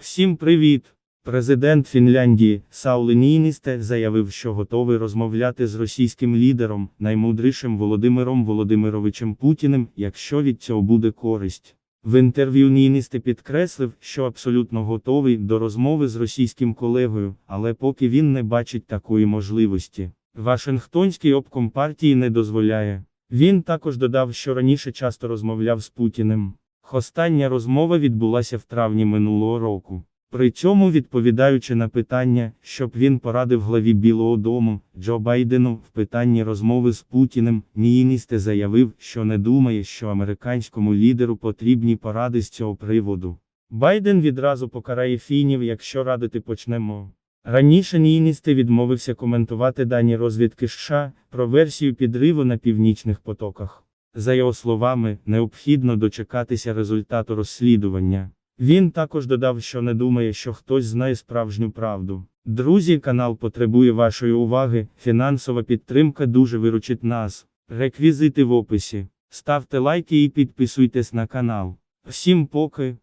Всім привіт! Президент Фінляндії Саули Ніністе заявив, що готовий розмовляти з російським лідером, наймудрішим Володимиром Володимировичем Путіним, якщо від цього буде користь. В інтерв'ю Ніністе підкреслив, що абсолютно готовий до розмови з російським колегою, але поки він не бачить такої можливості. Вашингтонський обком партії не дозволяє. Він також додав, що раніше часто розмовляв з Путіним. Остання розмова відбулася в травні минулого року. При цьому відповідаючи на питання, щоб він порадив главі Білого Дому Джо Байдену в питанні розмови з Путіним, Ніністе заявив, що не думає, що американському лідеру потрібні поради з цього приводу. Байден відразу покарає фінів, якщо радити почнемо. Раніше Ніністе відмовився коментувати дані розвідки США про версію підриву на північних потоках. За його словами, необхідно дочекатися результату розслідування. Він також додав, що не думає, що хтось знає справжню правду. Друзі, канал потребує вашої уваги, фінансова підтримка дуже виручить нас. Реквізити в описі. Ставте лайки і підписуйтесь на канал. Всім поки.